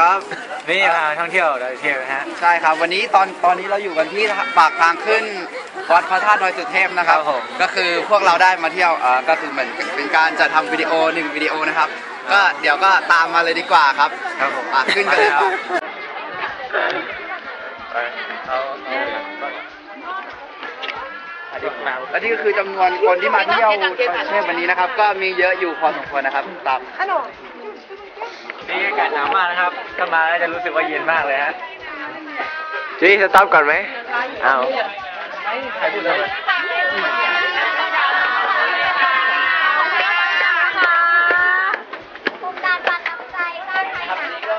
ครับ นี่พาท่องเที่ยวดอยสุเทพนะฮะ ใช่ครับ วันนี้ตอนตอนนี้เราอยู่กันที่ปากทางขึ้นวัดพระธาตุดอยสุเทพนะครับครับผม ก็คือพวกเราได้มาเที่ยวเอ่อก็คือเหมือนเป็นการจะทำวิดีโอหนึ่งวิดีโอนะครับ ก็เดี๋ยวก็ตามมาเลยดีกว่าครับครับผมอะขึ้นกันเลยครับไปเอาเอาดีกว่าและนี่ก็คือจำนวนคนที่มาเที่ยวดอยสุเทพวันนี้นะครับ ก็มีเยอะอยู่พอสมควรนะครับตาม นี่อากาศหนาวมากนะครับ ถ้ามาแล้วจะรู้สึกว่าเย็นมากเลยฮะจี้สต็อปก่อนไหมเอาใครพูดทำไมโครงการปันน้ำใจสร้างไทยครับหอันันกนี้ก็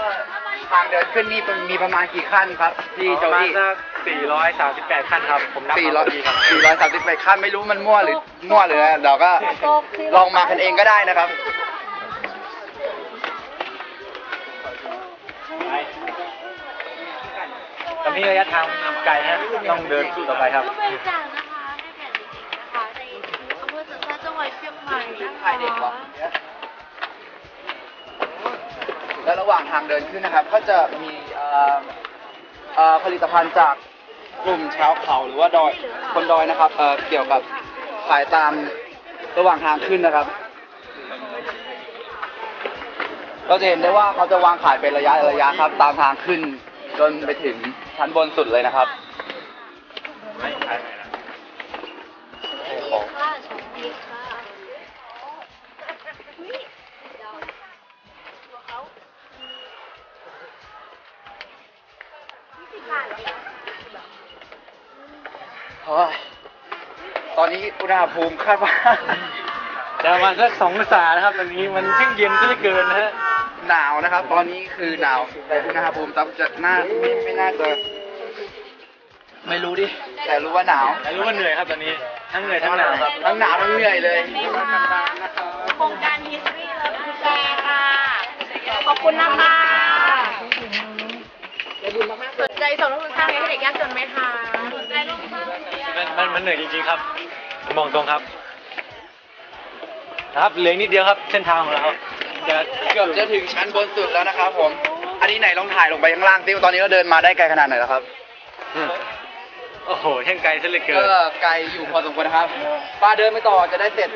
ทางเดินขึ้นนี่มีประมาณกี่ขั้นครับที่ปโจระมาณอี้สัก438 ขั้นครับ ผมนับสี่มาร้อยเมื่อกี้ครับสี่ร้อยสามสิบแปดขั้นไม่รู้มันมั่วหรือมั่วหรืออะไรเราก็ลองมากันเองก็ได้นะครับ อนนี้ระยะทางไกลฮะต้องเดินสู้ต่อไปครับบริจาคนะคะให้แผ่นดินนะคะในอำเภอสันทรายจังหวัดเชียงใหม่นะคะแล้วระหว่างทางเดินขึ้นนะครับ ก็จะมีเอ่อเอ่อผลิตภัณฑ์จากกลุ่มชาวเขาหรือว่าดอยคนดอยนะครับเอ่อเกี่ยวกับขายตามระหว่างทางขึ้นนะครับ เราจะเห็นได้ว่าเขาจะวางขายเป็นระยะระยะครับ ตามทางขึ้น จนไปถึงชั้นบนสุดเลยนะครับค่ะชมดีค่ะอุ๊ยเดี๋ยวตัวเขายี่สิบบาทเหรอโอ้ยตอนนี้อุณหภูมิคาดว่าจะประมาณสักสององศานะครับตอนนี้มันช่างเย็นซะเหลือเกินนะฮะ หนาวนะครับ ตอนนี้คือหนาวแต่อุณหภูมิต่ำจะน่าไม่ไม่น่าจะไม่รู้ดิ แต่รู้ว่าหนาวแต่รู้ว่าเหนื่อยครับตอนนี้ ทั้งเหนื่อยทั้งหนาวครับทั้งหนาวทั้งเหนื่อยเลยโครงการ History และดูแลค่ะ ขอบคุณนะคะสนใจสมทบทุนสร้างเลี้ยงเด็กยากจนไหมคะสนใจร่วมสร้างมันมันมันเหนื่อยจริงๆครับผมบอกตรงครับนะครับเหลืออกนิดเดียวครับ เส้นทางของเรา จะเกือบจะถึงชั้นบนสุดแล้วนะครับผม อันนี้ไหนลองถ่ายลงไปข้างล่างซิว่าตอนนี้เราเดินมาได้ไกลขนาดไหนแล้วครับ โอ้โหช่างไกลซะเหลือเกิน ก็ไกลอยู่พอสมควรนะครับ ป้าเดินไม่ต่อจะได้เสร็จ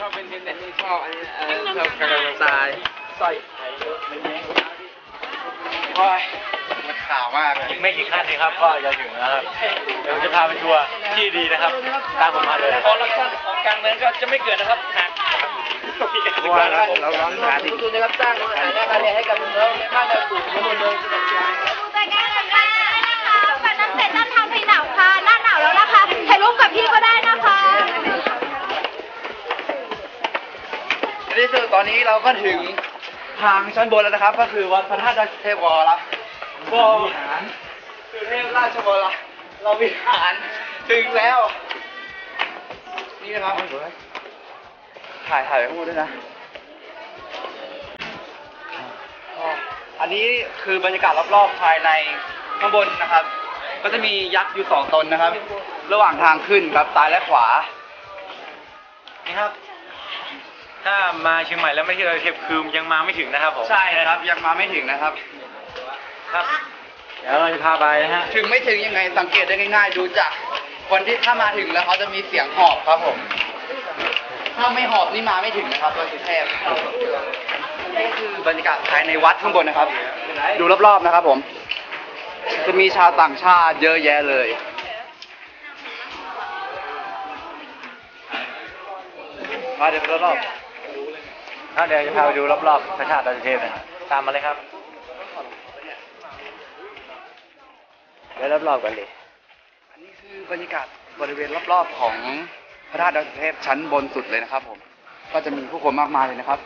ชอบเป็นเด็กที่ชอบอันนี้เออชอบกำลังทรายสร้อย โอ้ยมันขาวมากเลยอีกไม่กี่ขั้นเองครับ ก็จะถึงแล้วครับเดี๋ยวจะพาไปทัวร์ที่ดีนะครับ ตามผมมาเลยพอลักษณะของการเมืองก็จะไม่เกิดนะครับหากว่าแล้วเราร้องหาทุที่นได้รับจ้างหาหน้าการเรียนให้กับน้องในบ้านเราสู่มนุษย์เมืองสมุทรปราการดูใจกันเลยค่ะนะคะปันน้ำเสร็จด้านทางไปหนาวค่ะหน้าหนาวแล้วนะคะถ่ายรูปกับพี่ก็ได้นะคะในที่สุดตอนนี้เราก็ถึง ทางชั้นบนแล้วนะครับ ก็คือวัดพระธาตุเทพวรละวรวิหารสุเทพราชวรเราวิหารถึงแล้ว นี่นะครับถ่ายถ่ายไปข้างบนด้วยนะอันนี้คือบรรยากาศรอบๆภายในข้างบนนะครับ ก็จะมียักษ์อยู่สองตนนะครับ ระหว่างทางขึ้นครับซ้ายและขวานี่ครับ ถ้ามาเชียงใหม่แล้วไม่ใช่ดอยสุเทพคือยังมาไม่ถึงนะครับผมใช่นะครับยังมาไม่ถึงนะครับ ครับ เดี๋ยวเราจะพาไปนะฮะ ถึงไม่ถึงยังไงสังเกตได้ง่ายๆ ดูจากคนที่ถ้ามาถึงแล้วเขาจะมีเสียงหอบครับผม ถ้าไม่หอบนี่มาไม่ถึงนะครับดอยสุเทพนี่คือบรรยากาศภายในวัดข้างบนนะครับ ดูรอบๆนะครับผม จะมีชาวต่างชาติเยอะแยะเลยมาเดี๋ยวไปรอบ ถ้าเดี๋ยวจะพาไปดูรอบๆพระธาตุดอยสุเทพนะครับตามมาเลยครับ เดี๋ยวรอบๆกันเลยๆอันนี้คือบรรยากาศบริเวณรอบๆของพระธาตุดอยสุเทพชั้นบนสุดเลยนะครับ ผม ก็จะมีผู้คนมากมายเลยนะครับ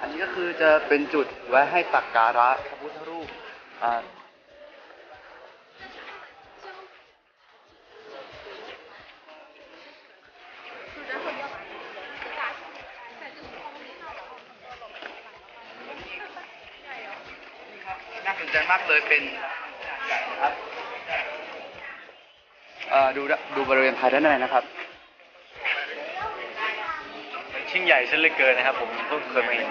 อันนี้ก็คือจะเป็นจุดไว้ให้สักการะพระพุทธรูปอ่า มากเลยเป็นครับเอ่อดูดดูบริเวณภายด้านในนะครับมันชิ้นใหญ่ซะเหลือเกินนะครับ ผมเพิ่งเคยมาเห็น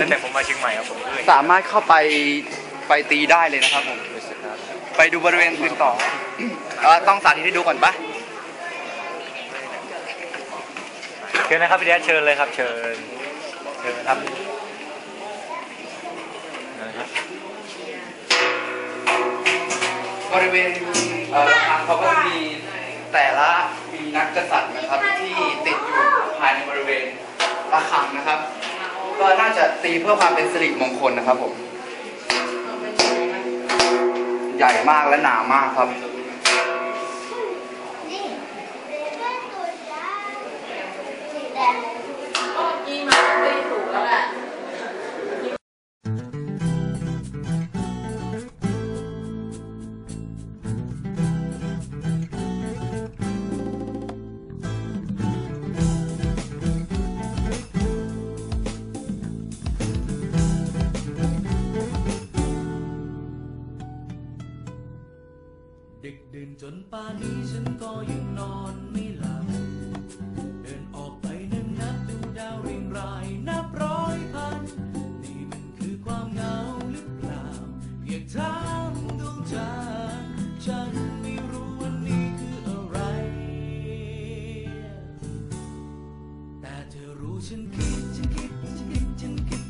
ตั้งแต่ผมมาเชียงใหม่ครับผมเพิ่งเห็นสามารถเข้าไปไปตีได้เลยนะครับผมไปดูบริเวณอื่นต่อเอ่อต้องสาธิตให้ดูก่อนปะเชิญนะครับพี่แดดเชิญเลยครับ เชิญเชิญครับนะครับ บริเวณเอ่อทางเขาก็จะมีแต่ละมีนักกษัตริย์นะครับ ที่ติดอยู่ภายในบริเวณระฆังนะครับ ก็น่าจะตีเพื่อความเป็นสิริมงคลนะครับผม ใหญ่มากและหนามากครับ ดึกดื่นจนป่านี้ฉันก็ยังนอนไม่หลับ เดินออกไปนั่งนับดูดาวเรียงรายนับร้อยพัน นี่มันคือความเหงาหรือเปล่า อยากถามดวงจางฉันไม่รู้วันนี้คืออะไร แต่เธอรู้ฉันคิดฉันคิดฉันคิดฉันคิด